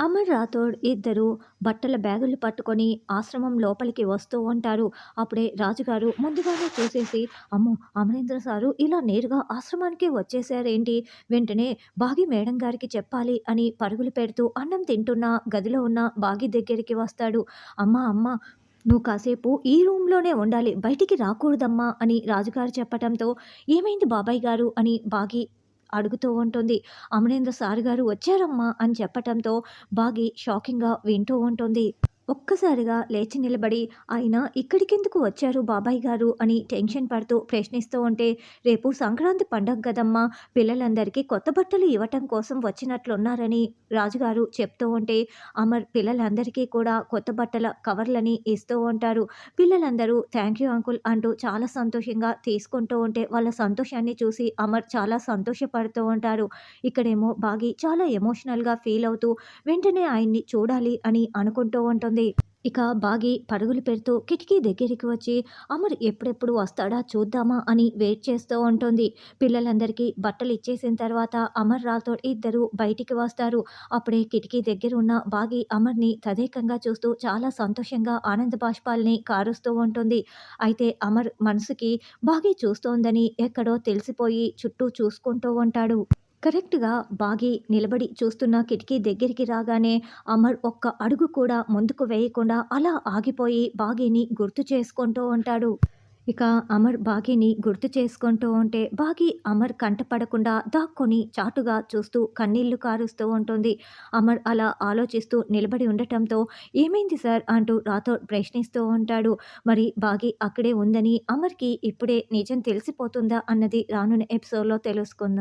అమర్ రాథోడ్ ఇద్దరు బట్టల బ్యాగులు పట్టుకొని ఆశ్రమం లోపలికి వస్తూ ఉంటారు. అప్పుడే రాజుగారు ముందుగానే చూసేసి అమ్మో! అమరేంద్ర సారు ఇలా నేరుగా ఆశ్రమానికి వచ్చేసారేంటి? వెంటనే బాగి మేడం గారికి చెప్పాలి అని పరుగులు పెడుతూ అన్నం తింటున్న గదిలో ఉన్న బాగి దగ్గరికి వస్తాడు. అమ్మ అమ్మ నువ్వు కాసేపు ఈ రూమ్‌లోనే ఉండాలి. బయటికి రాకూడదమ్మా అని రాజుగారు చెప్పటంతో ఏమైంది బాబాయ్ గారు అని బాగి అడుగుతూ ఉంటుంది. అమరేంద్ర సార్ గారు వచ్చారమ్మా అని చెప్పటంతో బాగి షాకింగ్‌గా వింటూ ఉంటుంది. ఒక్కసారిగా లేచి నిలబడి ఆయన ఇక్కడికెందుకు వచ్చారు బాబాయ్ గారు? అని టెన్షన్ పడుతూ ప్రశ్నిస్తూ ఉంటే రేపు సంక్రాంతి పండగ కదమ్మా పిల్లలందరికీ కొత్త బట్టలు ఇవ్వటం కోసం వచ్చినట్లున్నారని రాజుగారు చెప్తూ ఉంటే అమర్ పిల్లలందరికీ కూడా కొత్త బట్టల కవర్లని ఇస్తూ ఉంటారు. పిల్లలందరూ థ్యాంక్ యూ అంకుల్ అంటూ చాలా సంతోషంగా తీసుకుంటూ ఉంటే వాళ్ళ సంతోషాన్ని చూసి అమర్ చాలా సంతోషపడుతూ ఉంటారు. ఇక్కడేమో బాగి చాలా ఎమోషనల్గా ఫీల్ అవుతూ వెంటనే ఆయన్ని చూడాలి అని అనుకుంటూ ఉంటుంది ఉంటుంది ఇక బాగి పరుగులు పెడుతూ కిటికీ దగ్గరికి వచ్చి అమర్ ఎప్పుడెప్పుడు వస్తాడా చూద్దామా అని వెయిట్ చేస్తూ ఉంటుంది. పిల్లలందరికీ బట్టలు ఇచ్చేసిన తర్వాత అమర్ రాథోడ్ ఇద్దరు బయటికి వస్తారు. అప్పుడే కిటికీ దగ్గర ఉన్న బాగి అమర్ని తదేకంగా చూస్తూ చాలా సంతోషంగా ఆనంద బాష్పాల్ని కారుస్తూ ఉంటుంది. అయితే అమర్ మనసుకి బాగి చూస్తోందని ఎక్కడో తెలిసిపోయి చుట్టూ చూసుకుంటూ ఉంటాడు. కరెక్ట్‌గా బాగి నిలబడి చూస్తున్న కిటికీ దగ్గరికి రాగానే అమర్ ఒక్క అడుగు కూడా ముందుకు వేయకుండా అలా ఆగిపోయి బాగీని గుర్తు చేసుకుంటూ ఉంటాడు. ఇక అమర్ బాగీని గుర్తు చేసుకుంటూ ఉంటే బాగి అమర్ కంటపడకుండా దాక్కొని చాటుగా చూస్తూ కన్నీళ్ళు కారుస్తూ ఉంటుంది. అమర్ అలా ఆలోచిస్తూ నిలబడి ఉండటంతో ఏమైంది సార్ అంటూ రాథోడ్ ప్రశ్నిస్తూ ఉంటాడు. మరి బాగి అక్కడే ఉందని అమర్‌కి ఇప్పుడే నిజం తెలిసిపోతుందా అన్నది రానున్న ఎపిసోడ్‌లో తెలుసుకుందాం.